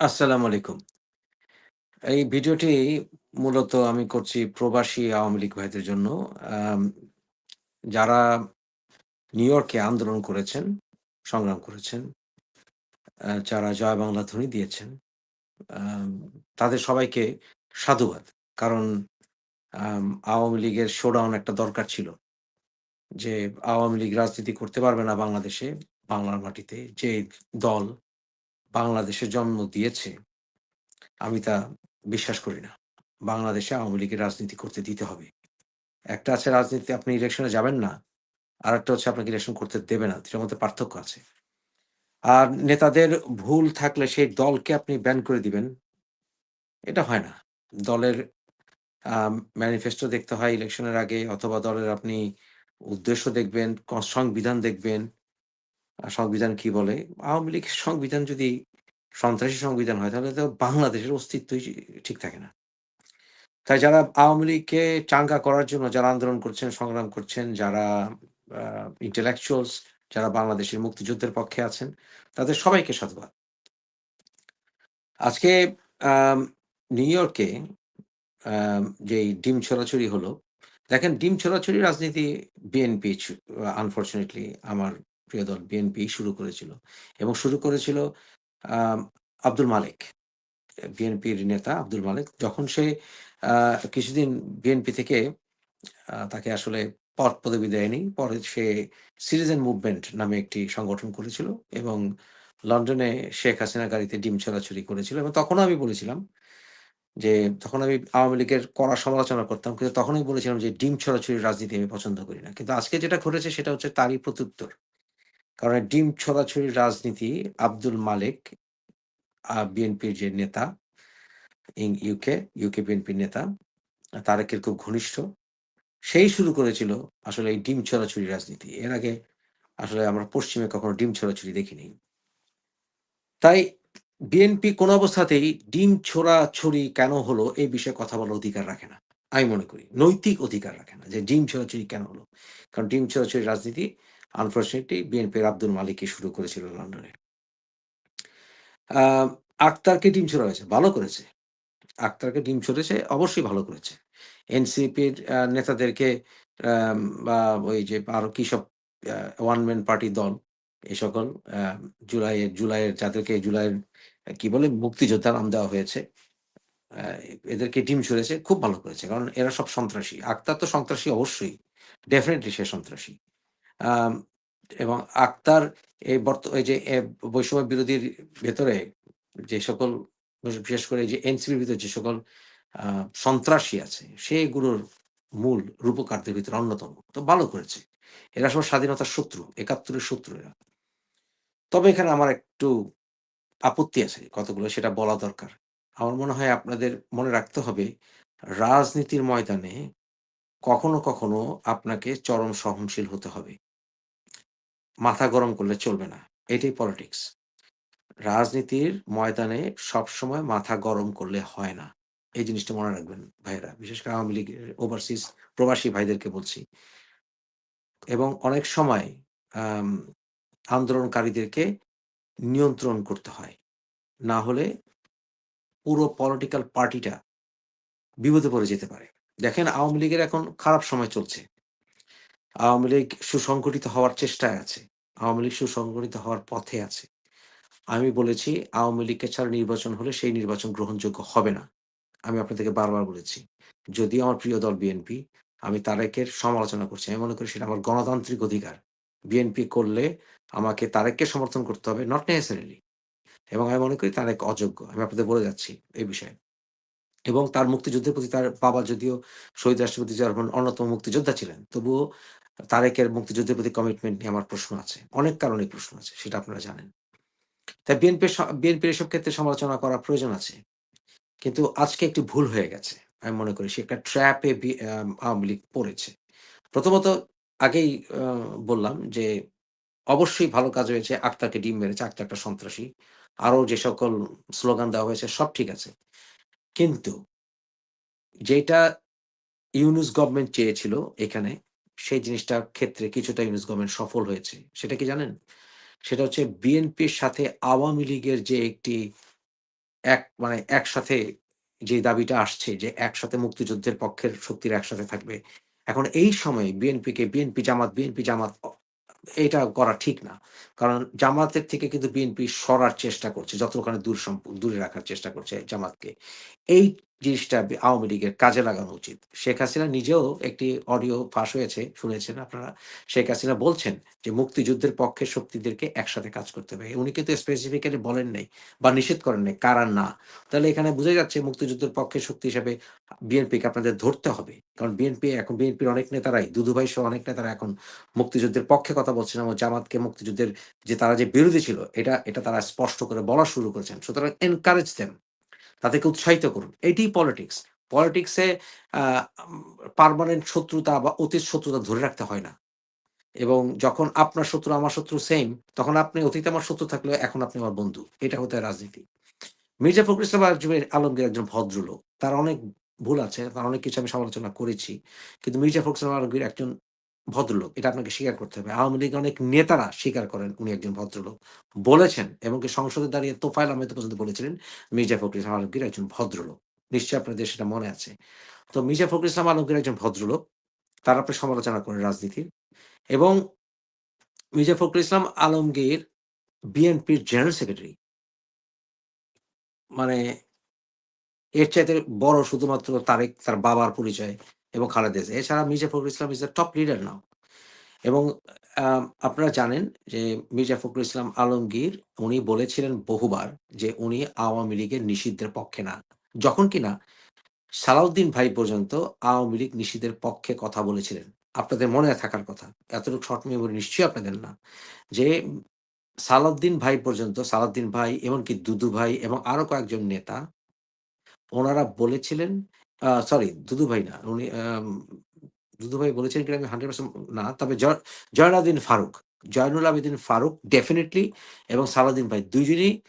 আসসালামু আলাইকুম। এই ভিডিওটি মূলত আমি করছি প্রবাসী আওয়ামী লীগ ভাইদের জন্য। যারা নিউ ইয়র্কে আন্দোলন করেছেন, সংগ্রাম করেছেন, যারা জয় বাংলা ধ্বনি দিয়েছেন, তাদের সবাইকে সাধুবাদ। কারণ আওয়ামী লীগের শোডাউন একটা দরকার ছিল। যে আওয়ামী লীগ রাজনীতি করতে পারবে না বাংলাদেশে, বাংলার মাটিতে। যে দল বাংলাদেশে জন্ম দিয়েছে, আমি তা বিশ্বাস করি না। বাংলাদেশে আওয়ামী লীগের রাজনীতি করতে দিতে হবে। একটা আছে রাজনীতি আপনি ইলেকশনে যাবেন না। আরেকটা হচ্ছে আপনাকে ইলেকশন করতে দেবে না। ২ টার মধ্যে পার্থক্য আছে। আর নেতাদের ভুল থাকলে সেই দলকে আপনি ব্যান করে দিবেন। এটা হয় না। দলের ম্যানিফেস্টো দেখতে হয় ইলেকশনের আগে অথবা দলের আপনি উদ্দেশ্য দেখবেন, সংবিধান দেখবেন। সংবিধান কি বলে? আওয়ামী লীগ সংবিধান যদি সন্ত্রাসী সংবিধান হয় তাহলে তো বাংলাদেশের অস্তিত্বই ঠিক থাকে না। তাই যারা আওয়ামী লীগকে চাঙ্গা করার জন্য যারা আন্দোলন করছেন, সংগ্রাম করছেন, যারা intellectuals যারা বাংলাদেশের মুক্তিযুদ্ধের পক্ষে আছেন, তাদের সবাইকে সাধুবাদ। আজকে নিউ ইয়র্কে যেই ডিম ছোড়াছুড়ি হলো, দেখেন ডিম ছোড়াছুড়ি রাজনীতি বিএনপি আনফরচুনেটলি আমার প্রিয় দল বিএনপি শুরু করেছিল এবং শুরু করেছিল আব্দুল মালেক। বিএনপির নেতা আব্দুল মালেক যখন সে কিছুদিন বিএনপি থেকে তাকে আসলে পদ পদবি দেয়নি। পরে সে সিটিজেন মুভমেন্ট নামে একটি সংগঠন করেছিল এবং লন্ডনে শেখ হাসিনা গাড়িতে ডিম ছড়াছড়ি করেছিল এবং তখনও আমি বলেছিলাম যে, তখন আমি আওয়ামী লীগের কড়া সমালোচনা করতাম। কিন্তু তখনই বলেছিলাম যে, ডিম ছোড়াছুড়ির রাজনীতি আমি পছন্দ করি না। কিন্তু আজকে যেটা ঘটেছে সেটা হচ্ছে তারই প্রত্যুত্তর। কারণ ডিম ছোড়াছুড়ির রাজনীতি আব্দুল মালেক বিএনপির যে নেতা ইন ইউকে, ইউকে বিএনপির নেতা তারেকের খুব ঘনিষ্ঠ। সেই শুরু করেছিল আসলে এই ডিম ছোড়াছুড়ি রাজনীতি। এর আগে আসলে আমরা পশ্চিমে কখনো ডিম ছোড়াছুড়ি দেখিনি। তাই বিএনপি কোন অবস্থাতেই ডিম ছোড়াছুড়ি কেন হলো এই বিষয়ে কথা বলার অধিকার রাখে না। আমি মনে করি। নৈতিক অধিকার রাখে না যে ডিম ছোড়াছুড়ি কেন হলো? কারণ ডিম ছোড়াছুড়ির রাজনীতি আনফরচুনেটলি বিএনপির আব্দুল মালিকই শুরু করেছিল লন্ডনে। আক্তারকে ডিম ছোড়া হয়েছে। ভালো করেছে। আক্তারকে ডিম ছুঁড়েছে, অবশ্যই ভালো করেছে। এনসিপির নেতাদেরকে বা ওই যে আরও কি সব ওয়ান ম্যান পার্টি দল এই সকল জুলাইয়ের জুলাইয়ের যাদেরকে, জুলাইয়ের, কি বলে, মুক্তিযোদ্ধার নাম দেওয়া হয়েছে। এদেরকে ডিম ছুঁড়েছে, খুব ভালো করেছে। কারণ এরা সব সন্ত্রাসী। আক্তার তো সন্ত্রাসী অবশ্যই। ডেফিনিটলি সে সন্ত্রাসী। এবং আক্তার এই বর্ত এই যে বৈষম্য বিরোধীর ভেতরে যে সকল বিশেষ করে যে এনসিপির ভিতরে যে সকল সন্ত্রাসী আছে সেগুলোর মূল রূপকারদের ভিতরে অন্যতম। তো ভালো করেছে। এরা সব স্বাধীনতার শত্রু। ৭১ এর শত্রু এরা। তবে এখানে আমার একটু আপত্তি আছে কতগুলো সেটা বলা দরকার। আমার মনে হয় আপনাদের মনে রাখতে হবে রাজনীতির ময়দানে কখনো, কখনো আপনাকে চরম সহনশীল হতে হবে। মাথা গরম করলে চলবে না। এটাই পলিটিক্স। রাজনীতির ময়দানে সবসময় মাথা গরম করলে হয় না। এই জিনিসটা মনে রাখবেন ভাইয়েরা। বিশেষ করে আওয়ামী লীগের ওভারসিজ প্রবাসী ভাইদেরকে বলছি। এবং অনেক সময় আন্দোলনকারীদেরকে নিয়ন্ত্রণ করতে হয়। না হলে পুরো পলিটিক্যাল পার্টিটা বিপদে পড়ে যেতে পারে। দেখেন আওয়ামী লীগের এখন খারাপ সময় চলছে। আওয়ামী লীগ সুসংগঠিত হওয়ার চেষ্টায় আছে। আওয়ামী লীগ সুসংগঠিত হওয়ার পথে আছে। আমি বলেছি আওয়ামী লীগকে ছাড়া নির্বাচন হলে সেই নির্বাচন গ্রহণযোগ্য হবে না। আমি আপনাদেরকে বারবার বলেছি। যদিও আমার প্রিয় দল বিএনপি, আমি তারেকের সমালোচনা করছি। আমি মনে করি সেটা আমার গণতান্ত্রিক অধিকার। বিএনপি করলে আমাকে তারেককে সমর্থন করতে হবে নট নেসেসারিলি এবং আমি মনে করি তারেক অযোগ্য। আমি আপনাদের বলে যাচ্ছি এই বিষয়ে। এবং তার মুক্তিযুদ্ধের প্রতি তার বাবা যদিও শহীদ রাষ্ট্রপতি রহমান অন্যতম মুক্তিযোদ্ধা ছিলেন। তবুও তারেকের মুক্তিযুদ্ধের প্রতি কমিটমেন্ট নিয়ে আমার প্রশ্ন আছে। অনেক কারণে প্রশ্ন আছে। সেটা আপনারা জানেন। তাই বিএনপির স বিএনপির এসব ক্ষেত্রে সমালোচনা করার প্রয়োজন আছে। কিন্তু আজকে একটি ভুল হয়ে গেছে। আমি মনে করি সে একটা ট্র্যাপে আওয়ামী লীগ পড়েছে। প্রথমত আগেই বললাম যে অবশ্যই ভালো কাজ হয়েছে। আক্তারকে ডিম মেরেছে। আক্তার একটা সন্ত্রাসী। আরও যে সকল স্লোগান দেওয়া হয়েছে সব ঠিক আছে। কিন্তু যেটা ইউনুস গভর্নমেন্ট চেয়েছিল এখানে, সেই জিনিসটার ক্ষেত্রে কিছুটা ইউনূস গভর্নমেন্ট সফল হয়েছে। সেটা কি জানেন? সেটা হচ্ছে বিএনপির সাথে আওয়ামী লীগের যে একটি এক মানে একসাথে যে দাবিটা আসছে যে একসাথে মুক্তিযুদ্ধের পক্ষের শক্তির একসাথে থাকবে, এখন এই সময়ে বিএনপিকে বিএনপি জামাত বিএনপি জামাত, এটা করা ঠিক না কারণ জামাতের থেকে কিন্তু বিএনপি সরার চেষ্টা করছে, যতখানি দূর দূরে রাখার চেষ্টা করছে জামাতকে এই জিনিসটা আওয়ামী লীগের কাজে লাগানো উচিত। শেখ হাসিনা নিজেও একটি অডিও ফাঁস হয়েছে, শুনেছেন আপনারা। শেখ হাসিনা বলছেন যে মুক্তিযুদ্ধের পক্ষে শক্তিদেরকে একসাথে কাজ করতে হবে। উনি কিন্তু স্পেসিফিক্যালি বলেন নাই বা নিষেধ করেন নাই, কারা না। তাহলে এখানে বোঝা যাচ্ছে মুক্তিযুদ্ধের পক্ষে শক্তি হিসাবে বিএনপিকে আপনাদের ধরতে হবে। কারণ বিএনপি এখন বিএনপির অনেক নেতারাই দুদুভাই সহ অনেক নেতারা এখন মুক্তিযুদ্ধের পক্ষে কথা বলছেন এবং জামাতকে মুক্তিযুদ্ধের যে তারা যে বিরোধী ছিল, এটা এটা তারা স্পষ্ট করে বলা শুরু করেছেন। সুতরাং এনকারেজ দেম তাদেরকে উৎসাহিত করুন। এটিই পলিটিক্স পলিটিক্সে পারমানেন্ট শত্রুতা বা অতীত শত্রুতা ধরে রাখতে হয় না। এবং যখন আপনার শত্রু, আমার শত্রু সেম তখন আপনি অতীতে আমার শত্রু থাকলে এখন আপনি আমার বন্ধু। এটা হতে রাজনীতি। মির্জা ফখরুল ইসলাম আলমগীর একজন ভদ্রলোক, তার অনেক ভুল আছে, তার অনেক কিছু আমি সমালোচনা করেছি। কিন্তু মির্জা ফখরুল আলমগীর একজন ভদ্রলোক, এটা আপনাকে স্বীকার করতে হবে। আওয়ামী লীগের অনেক নেতারা স্বীকার করেন উনি একজন ভদ্রলোক। বলেছেন এবং সংসদে দাঁড়িয়ে তোফাইল আহমেদ পর্যন্ত বলেছিলেন, মির্জা ফখরুল ইসলাম আলমগীর একজন ভদ্রলোক। নিশ্চয়ই আপনাদের সেটা মনে আছে। তো মির্জা ফখরুল ইসলাম আলমগীর একজন ভদ্রলোক, তার আপনি সমালোচনা করেন রাজনীতির এবং মির্জা ফখরুল ইসলাম আলমগীর বিএনপির জেনারেল সেক্রেটারি। মানে এর চাইতে বড় শুধুমাত্র তারেক, তার বাবার পরিচয় এবং খালেদা। এছাড়া Mirza Fakhrul Islam is the top leader now এবং আপনারা জানেন যে মির্জা ফখরুল ইসলাম আলমগীর, উনি বলেছিলেন বহুবার যে উনি আওয়ামী লীগের নিষিদ্ধের পক্ষে না যখন কিনা সালাউদ্দিন ভাই পর্যন্ত আওয়ামী লীগ নিষিদ্ধের পক্ষে কথা বলেছিলেন, আপনাদের মনে থাকার কথা, এতটুকু শর্ট মেমোরি নিশ্চয়ই আপনাদের না, যে সালাউদ্দিন ভাই পর্যন্ত, সালাউদ্দিন ভাই, এমনকি দুদু ভাই এবং আরও কয়েকজন নেতা, ওনারা বলেছিলেন সরি, দুদু ভাই না। উনি দুদু ভাই বলেছেন কিনা আমি হান্ড্রেড পার্সেন্ট না। তবে জয়- জয়নালদিন ফারুক, জয়নুল আবেদিন ফারুক ডেফিনেটলি এবং সালাউদ্দিন ভাই দুইজনই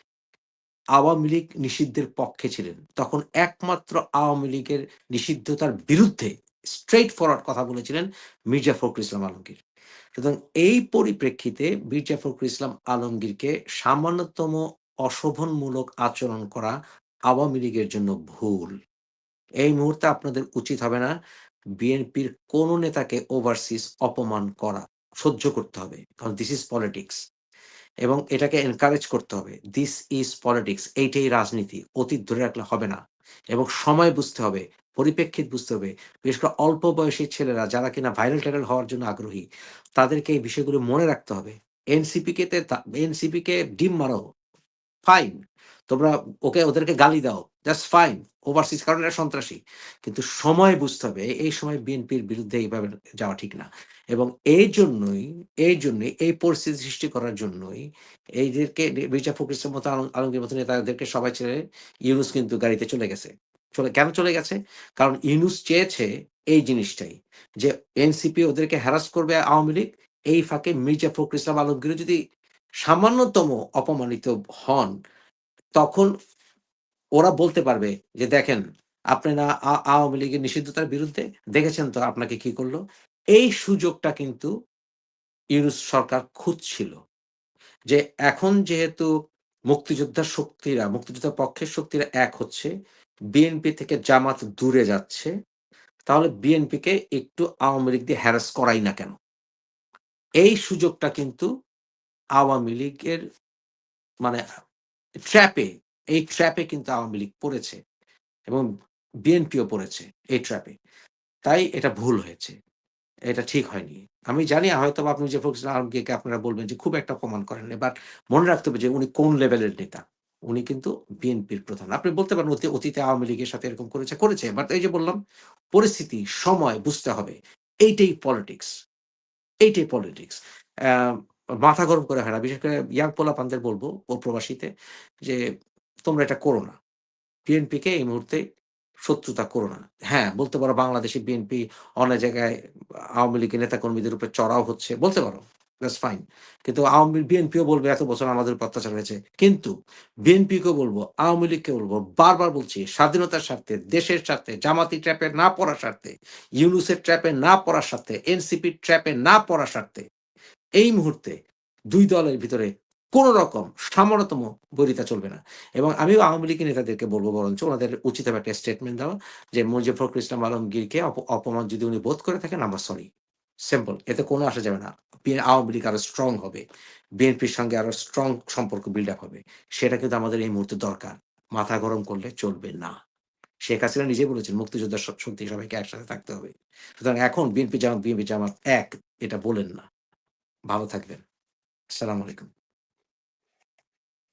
আওয়ামী লীগ নিষিদ্ধের পক্ষে ছিলেন। তখন একমাত্র আওয়ামী লীগের নিষিদ্ধতার বিরুদ্ধে স্ট্রেট ফরওয়ার্ড কথা বলেছিলেন মির্জা ফখরুল ইসলাম আলমগীর। সুতরাং এই পরিপ্রেক্ষিতে মির্জা ফখরুল ইসলাম আলমগীরকে সামান্যতম অশোভনমূলক আচরণ করা আওয়ামী লীগের জন্য ভুল। এই মুহূর্তে আপনাদের উচিত হবে না বিএনপির কোন নেতাকে ওভারসিজ অপমান করা, সহ্য করতে হবে। কারণ দিস ইজ পলিটিক্স এবং এটাকে এনকারেজ করতে হবে। দিস ইজ পলিটিক্স এইটাই রাজনীতি, অতীত ধরে রাখলে হবে না এবং সময় বুঝতে হবে, পরিপ্রেক্ষিত বুঝতে হবে। বিশেষ করে অল্প বয়সী ছেলেরা যারা কিনা ভাইরাল টাইরাল হওয়ার জন্য আগ্রহী, তাদেরকে এই বিষয়গুলো মনে রাখতে হবে। এনসিপি কে এনসিপি কে ডিম মারো ফাইন তোমরা ওকে, ওদেরকে গালি দাও জাস্ট ফাইন ওভারসিজ কারণ এরা সন্ত্রাসী। কিন্তু সময় বুঝতে হবে, এই সময় বিএনপির বিরুদ্ধে এইভাবে যাওয়া ঠিক না। এবং এই জন্যই এই জন্যই, এই পরিস্থিতি সৃষ্টি করার জন্যই এইদেরকে, মির্জা ফখরুল মতো আলমগীর মতো নেতাদেরকে সবাই ছেড়ে ইউনুস কিন্তু গাড়িতে চলে গেছে। চলে, কেন চলে গেছে? কারণ ইউনুস চেয়েছে এই জিনিসটাই, যে এনসিপি ওদেরকে হ্যারাস করবে আওয়ামী লীগ, এই ফাঁকে মির্জা ফখরুল ইসলাম আলমগীর যদি সামান্যতম অপমানিত হন, তখন ওরা বলতে পারবে যে, দেখেন, আপনি না আওয়ামী লীগের নিষিদ্ধতার বিরুদ্ধে দেখেছেন তো আপনাকে কি করল? এই সুযোগটা কিন্তু ইউনুস সরকার খুঁজছিল যে, এখন যেহেতু মুক্তিযোদ্ধার শক্তিরা মুক্তিযোদ্ধার পক্ষের শক্তিরা এক হচ্ছে বিএনপি থেকে জামাত দূরে যাচ্ছে, তাহলে বিএনপিকে একটু আওয়ামী লীগ দিয়ে হ্যারাস করাই না কেন? এই সুযোগটা কিন্তু আওয়ামী লীগের মানে ট্র্যাপে এই ট্র্যাপে কিন্তু আওয়ামী লীগ পড়েছে এবং বিএনপিও পড়েছে এই ট্র্যাপে তাই এটা ভুল হয়েছে। এটা ঠিক হয়নি। আমি জানি হয়তো আপনি যে ফোকাস আলমকে আপনারা বলবেন যে খুব একটা প্রমাণ করেন বাট মনে রাখতে হবে যে উনি কোন লেভেলের নেতা? উনি কিন্তু বিএনপির প্রধান। আপনি বলতে পারেন অতি অতীতে আওয়ামী লীগের সাথে এরকম করেছে করেছে বাট এই যে বললাম, পরিস্থিতি, সময়, বুঝতে হবে। এইটাই পলিটিক্স এইটাই পলিটিক্স মাথা গরম করে হয় না বিশেষ করে ইয়াং পোলা পান্দের বলব, ও প্রবাসীতে, যে তোমরা এটা করো না। বিএনপিকে এই মুহূর্তে শত্রুতা করো না। হ্যাঁ বলতে পারো বাংলাদেশে বিএনপি অনেক জায়গায় আওয়ামী লীগের নেতা কর্মীদের উপর চড়াও হচ্ছে, বলতে পারো ফাইন কিন্তু আওয়ামী বিএনপিও বলবে এত বছর আমাদের অত্যাচার হয়েছে। কিন্তু বিএনপিকে বলব, আওয়ামী লীগকে বলব, বারবার বলছি, স্বাধীনতার স্বার্থে, দেশের স্বার্থে, জামাতি ট্র্যাপে না পড়ার স্বার্থে, ইউনুসের ট্র্যাপে না পড়ার স্বার্থে এনসিপি ট্র্যাপে না পড়ার স্বার্থে, এই মুহূর্তে দুই দলের ভিতরে কোন রকম সামান্যতম বৈরিতা চলবে না। এবং আমিও আওয়ামী লীগের নেতাদেরকে বলব বরঞ্চ ওনাদের উচিত হবে একটা স্টেটমেন্ট দেওয়া যে মুজিব ফখরুল ইসলাম আলমগীরকে অপমান যদি উনি বোধ করে থাকেন আমরা সরি। সিম্পল। এতে কোনো আসা যাবে না। আওয়ামী লীগ আরও স্ট্রং হবে। বিএনপির সঙ্গে আরও স্ট্রং সম্পর্ক বিল্ড আপ হবে। সেটা কিন্তু আমাদের এই মুহূর্তে দরকার। মাথা গরম করলে চলবে না। শেখ হাসিনা নিজেই বলেছেন মুক্তিযোদ্ধার শক্তি সবাইকে একসাথে থাকতে হবে। সুতরাং এখন বিএনপি জামাত, বিএনপি জামাত এক এটা বলেন না। ভালো থাকবেন। আসসালামু আলাইকুম।